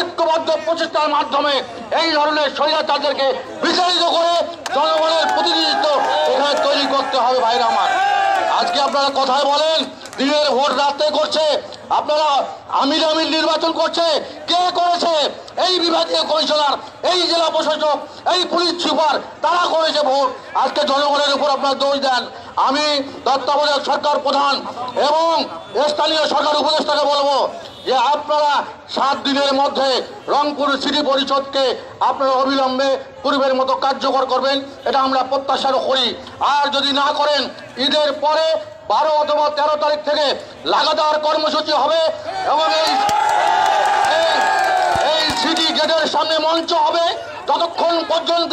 ঐক্যবদ্ধ প্রচেষ্টার মাধ্যমে এই ধরনের স্বৈরাচারদেরকে বিচারিত করে জনগণের প্রতিনিধিত্ব এখানে তৈরি করতে হবে ভাইরা আমার। আজকে আপনারা কথায় বলেন, দিনের ভোট রাতে করছে, আপনারা আমির আমির নির্বাচন করছে, কে করেছে? এই বিভাগীয় কমিশনার, এই জেলা প্রশাসক, এই পুলিশ সুপার, তারা করেছে ভোট। আজকে জনগণের উপর আপনারা দোষ দেন। আমি তত্ত্বাবধায়ক সরকার প্রধান এবং স্থানীয় সরকার উপদেষ্টাকে বলব যে আপনারা সাত দিনের মধ্যে রংপুর সিটি পরিষদকে আপনারা অবিলম্বে পূর্বের মতো কার্যকর করবেন, এটা আমরা প্রত্যাশারও করি। আর যদি না করেন, ঈদের পরে বারো অথবা তেরো তারিখ থেকে লাগাতার কর্মসূচি হবে এবং সামনে মঞ্চ হবে। ততক্ষণ পর্যন্ত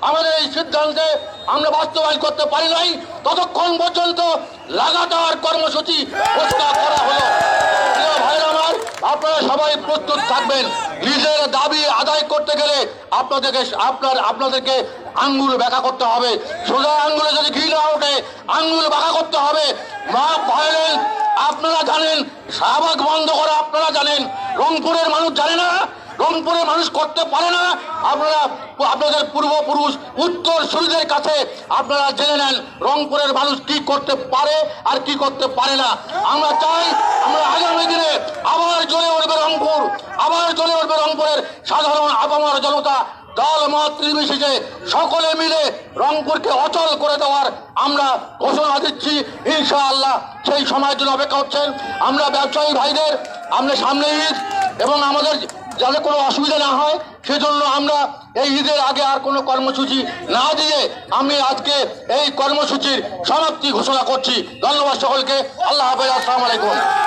আমাদের এই সিদ্ধান্তে আমরা বাস্তবায়ন করতে পারি নাই। ততক্ষণ পর্যন্ত লাগাতার কর্মসূচি ঘোষণা করা হলো। আপনারা সবাই প্রস্তুত থাকবেন। নিজের দাবি আদায় করতে গেলে আপনাদেরকে, আপনার, আপনাদেরকে আঙ্গুল ব্যাখ্যা করতে হবে। সোজা আঙ্গুলে যদি ঘি না ওঠে, আঙ্গুল ব্যাখ্যা করতে হবে। মা ভায়োলেন্স আপনারা জানেন, শাহবাগ বন্ধ করা আপনারা জানেন। রংপুরের মানুষ জানে না। রংপুরের মানুষ করতে পারে না। আপনারা, আপনাদের পূর্বপুরুষ, উত্তর সূর্যের কাছে আপনারা জেনে নেন রংপুরের মানুষ কি করতে পারে আর কি করতে পারে না। আমরা চাই, আমরা আগামী দিনে আবার জ্বলে উঠবে রংপুর, আবার জ্বলে উঠবে রংপুরের সাধারণ আপামর জনতা। দল, মত, নির্বিশেষে সকলে মিলে রংপুরকে অচল করে দেওয়ার আমরা ঘোষণা দিচ্ছি। ইনশাআল্লাহ সেই সময়ের জন্য অপেক্ষা হচ্ছেন আমরা ব্যবসায়ী ভাইদের, আমরা সামনে ঈদ এবং আমাদের যাতে কোনো অসুবিধা না হয়, সেজন্য আমরা এই ঈদের আগে আর কোনো কর্মসূচি না দিয়ে আমি আজকে এই কর্মসূচির সমাপ্তি ঘোষণা করছি। ধন্যবাদ সকলকে। আল্লাহ হাফেজ। আসসালামু আলাইকুম।